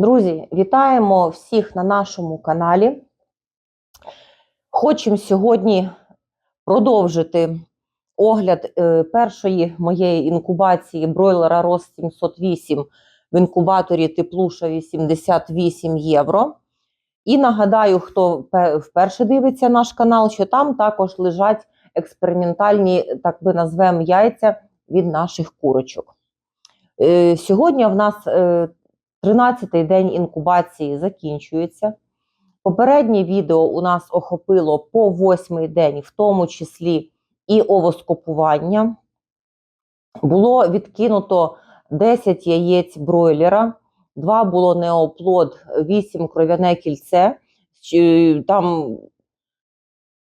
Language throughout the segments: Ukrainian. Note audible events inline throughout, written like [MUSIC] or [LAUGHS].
Друзі, вітаємо всіх на нашому каналі. Хочемо сьогодні продовжити огляд е, першої моєї інкубації бройлера ROS 708 в інкубаторі Теплуша 88 євро. І нагадаю, хто вперше дивиться наш канал, що там також лежать експериментальні, так би назвемо, яйця від наших курочок. Е, Сьогодні в нас е, 13-й день інкубації закінчується. Попереднє відео у нас охопило по 8-й день, в тому числі і овоскопування. Було відкинуто 10 яєць бройлера, 2 було неоплод, 8 кров'яне кільце. Там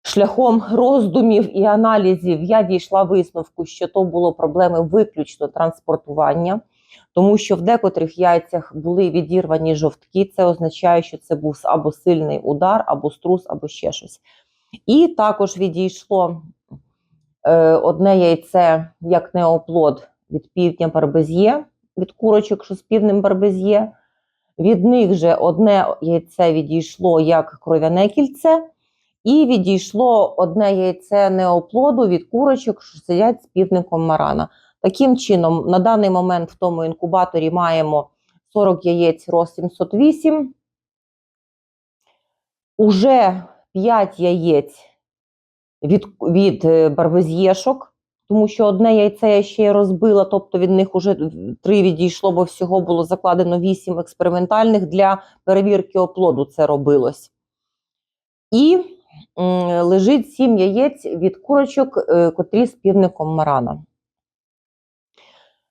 шляхом роздумів і аналізів я дійшла висновку, що то було проблеми виключно транспортування тому що в декотрих яйцях були відірвані жовтки. Це означає, що це був або сильний удар, або струс, або ще щось. І також відійшло е, одне яйце як неоплод від півдня барбезє, від курочок, що з півнем барбезє. Від них же одне яйце відійшло як кров'яне кільце, і відійшло одне яйце неоплоду від курочок, що сидять з півником марана. Таким чином, на даний момент в тому інкубаторі маємо 40 яєць ROS 708. Уже 5 яєць від, від е, барбезєшок, тому що одне яйце я ще розбила, тобто від них вже 3 відійшло, бо всього було закладено 8 експериментальних для перевірки оплоду це робилось. І лежить 7 яєць від курочок, е, котрі з півником марана.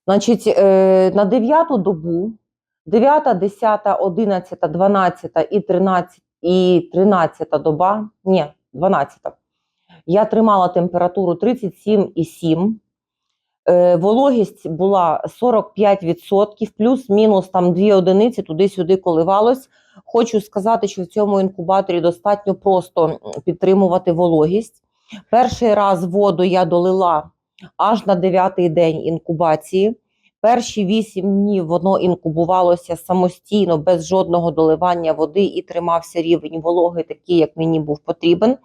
Значить, е, на 9 добу, 9, 10, 11, 12 і 13, і 13 доба, ні, 12, я тримала температуру 37,7. Е, вологість була 45%, плюс-мінус там 2 одиниці туди-сюди коливалось. Хочу сказати, що в цьому інкубаторі достатньо просто підтримувати вологість. Перший раз воду я долила аж на 9-й день інкубації. Перші 8 днів воно інкубувалося самостійно, без жодного доливання води і тримався рівень вологи, такий, як мені був потрібен.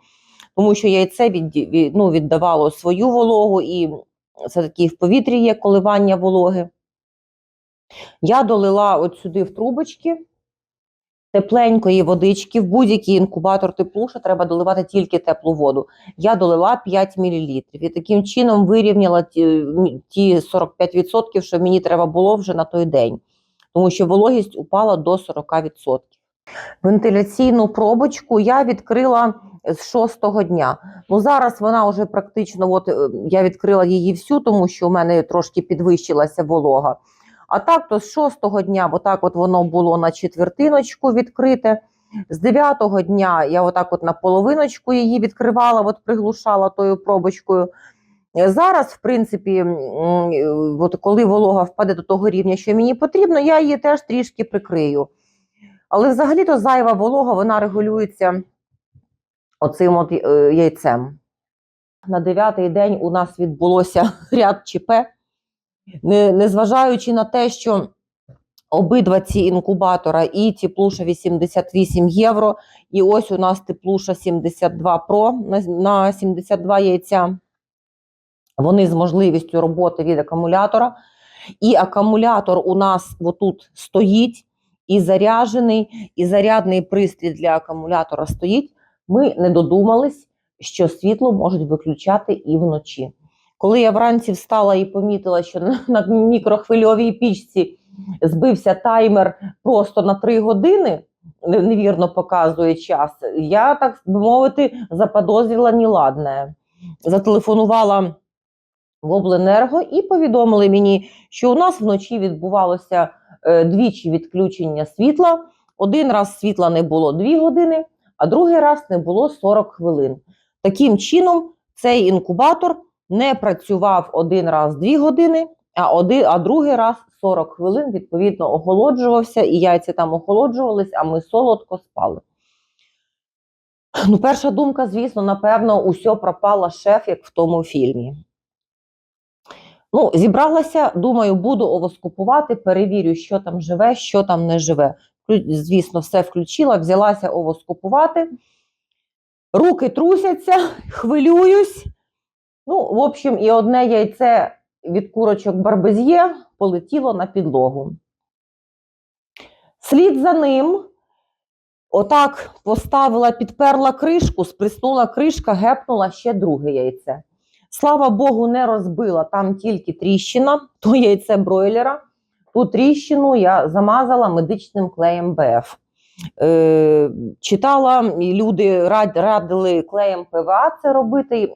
Тому що яйце від- ну, віддавало свою вологу, і це такі в повітрі є коливання вологи. Я долила от сюди в трубочки тепленької водички. В будь-який інкубатор теплуша треба доливати тільки теплу воду. Я долила 5 мл. І таким чином вирівняла ті, ті 45%, що мені треба було вже на той день. Тому що вологість упала до 40%. Вентиляційну пробочку я відкрила з шостого дня. Ну зараз вона вже практично, от е, я відкрила її всю, тому що у мене трошки підвищилася волога. А так, то з шостого дня, отак от воно було на четвертиночку відкрите. З дев'ятого дня я отак от на половиночку її відкривала, от приглушала тою пробочкою. Зараз, в принципі, е, от коли волога впаде до того рівня, що мені потрібно, я її теж трішки прикрию. Але взагалі-то зайва волога вона регулюється оцим от е, яйцем. На дев'ятий день у нас відбулося [LAUGHS] ряд ЧП, незважаючи на те, що обидва ці інкубатора, і теплуша 88 євро, і ось у нас теплуша 72 Pro на, на 72 яйця. Вони з можливістю роботи від акумулятора. І акумулятор у нас отут стоїть і заряджений, і зарядний пристрій для акумулятора стоїть. Ми не додумались, що світло можуть виключати і вночі. Коли я вранці встала і помітила, що на, мікрохвильовій пічці збився таймер просто на 3 години, невірно показує час, я, так би мовити, заподозрила неладне. Зателефонувала в обленерго і повідомили мені, що у нас вночі відбувалося е, двічі відключення світла. Один раз світла не було 2 години, а другий раз не було 40 хвилин. Таким чином, цей інкубатор не працював один раз 2 години, а, один, а другий раз 40 хвилин, відповідно, охолоджувався, і яйця там охолоджувались, а ми солодко спали. Ну, перша думка, звісно, напевно, усе пропала шеф, як в тому фільмі. Ну, зібралася, думаю, буду овоскопувати, перевірю, що там живе, що там не живе. звісно, все включила, взялася овоскопувати. Руки трусяться, [LAUGHS] хвилююсь. Ну, в общем, і одне яйце від курочок барбез'є полетіло на підлогу. Слід за ним, отак поставила, підперла кришку, сприснула кришка, гепнула ще друге яйце. Слава Богу, не розбила, там тільки тріщина, [LAUGHS] то яйце бройлера. Ту тріщину я замазала медичним клеєм БФ. Е, читала, і люди радили клеєм ПВА це робити,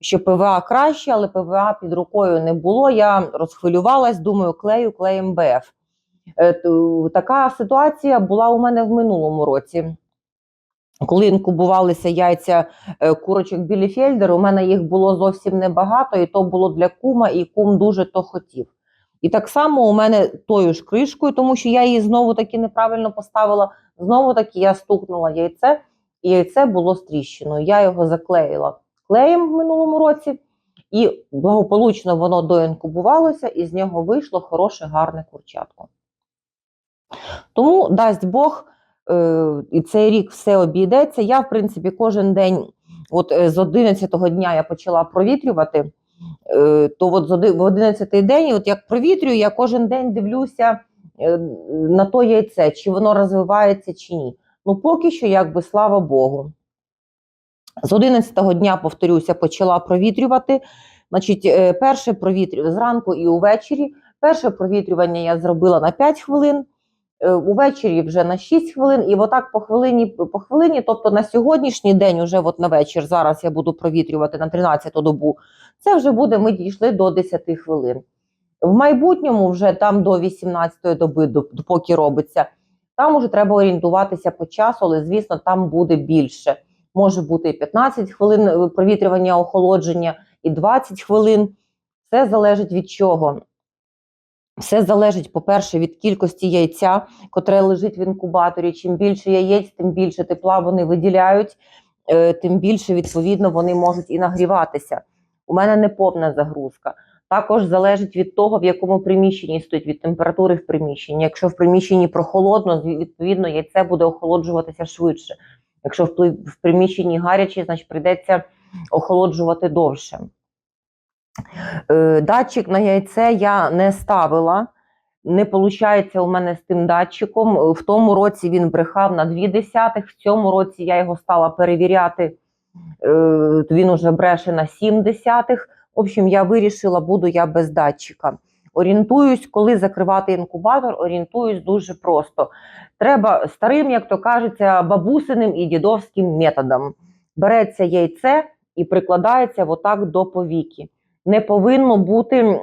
що ПВА краще, але ПВА під рукою не було. Я розхвилювалась, думаю, клею клеєм БФ. Е, така ситуація була у мене в минулому році. Коли інкубувалися яйця е, курочок Біліфельдер, у мене їх було зовсім небагато, і то було для кума, і кум дуже то хотів. І так само у мене тою ж кришкою, тому що я її знову таки неправильно поставила. Знову таки я стукнула яйце, і яйце було з тріщиною. Я його заклеїла клеєм в минулому році, і благополучно воно доінкубувалося, і з нього вийшло хороше, гарне курчатко. Тому дасть Бог, е, і цей рік все обійдеться. Я, в принципі, кожен день, от е, з 11-го дня я почала провітрювати, е, то от в 11-й день, от як провітрюю, я кожен день дивлюся на то яйце, чи воно розвивається, чи ні. Ну, поки що, якби, слава Богу. З 11-го дня, повторюся, почала провітрювати. Значить, е, перше провітрювання зранку і увечері. Перше провітрювання я зробила на 5 хвилин, е, увечері вже на 6 хвилин, і отак по хвилині, по хвилині, тобто на сьогоднішній день, уже от на вечір, зараз я буду провітрювати на 13-ту добу, це вже буде, ми дійшли до 10 хвилин. В майбутньому, вже там до 18-ї доби, до- поки робиться, там уже треба орієнтуватися по часу, але звісно, там буде більше. Може бути і 15 хвилин е, провітрювання, охолодження, і 20 хвилин. Все залежить від чого. Все залежить, по-перше, від кількості яйця, котре лежить в інкубаторі. Чим більше яєць, тим більше тепла вони виділяють, е, тим більше, відповідно, вони можуть і нагріватися. У мене не повна загрузка. Також залежить від того, в якому приміщенні стоїть, від температури в приміщенні. Якщо в приміщенні прохолодно, відповідно, яйце буде охолоджуватися швидше. Якщо в приміщенні гаряче, значить прийдеться охолоджувати довше. Е, Датчик на яйце я не ставила. Не виходить у мене з тим датчиком. В тому році він брехав на 2 десятих, в цьому році я його стала перевіряти. е, Він уже бреше на 7 десятих. В общем, я вирішила, буду я без датчика. Орієнтуюсь, коли закривати інкубатор, орієнтуюсь дуже просто. Треба старим, як то кажеться, бабусиним і дідовським методом. Береться яйце і прикладається отак до повіки. Не повинно бути,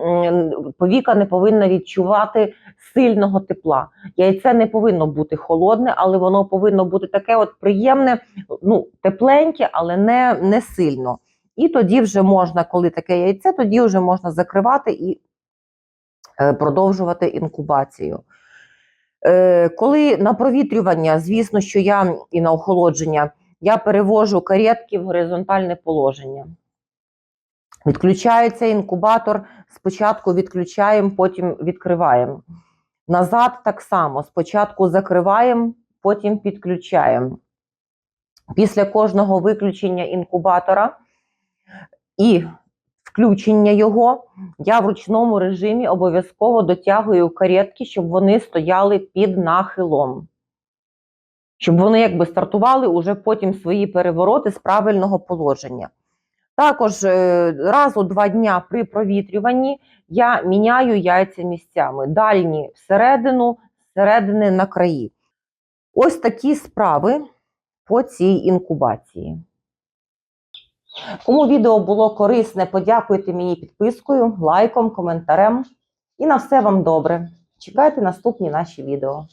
повіка не повинна відчувати сильного тепла. Яйце не повинно бути холодне, але воно повинно бути таке от приємне, ну, тепленьке, але не, не сильно. І тоді вже можна, коли таке яйце, тоді вже можна закривати і продовжувати інкубацію. Е, коли на провітрювання, звісно, що я і на охолодження, я перевожу каретки в горизонтальне положення. Відключається інкубатор, спочатку відключаємо, потім відкриваємо. Назад так само. Спочатку закриваємо, потім підключаємо. Після кожного виключення інкубатора і включення його, я в ручному режимі обов'язково дотягую каретки, щоб вони стояли під нахилом. Щоб вони якби стартували уже потім свої перевороти з правильного положення. Також е, раз у два дня при провітрюванні я міняю яйця місцями. Дальні всередину, зсередини на краї. Ось такі справи по цій інкубації. Кому відео було корисне, подякуйте мені підпискою, лайком, коментарем. І на все вам добре. Чекайте наступні наші відео.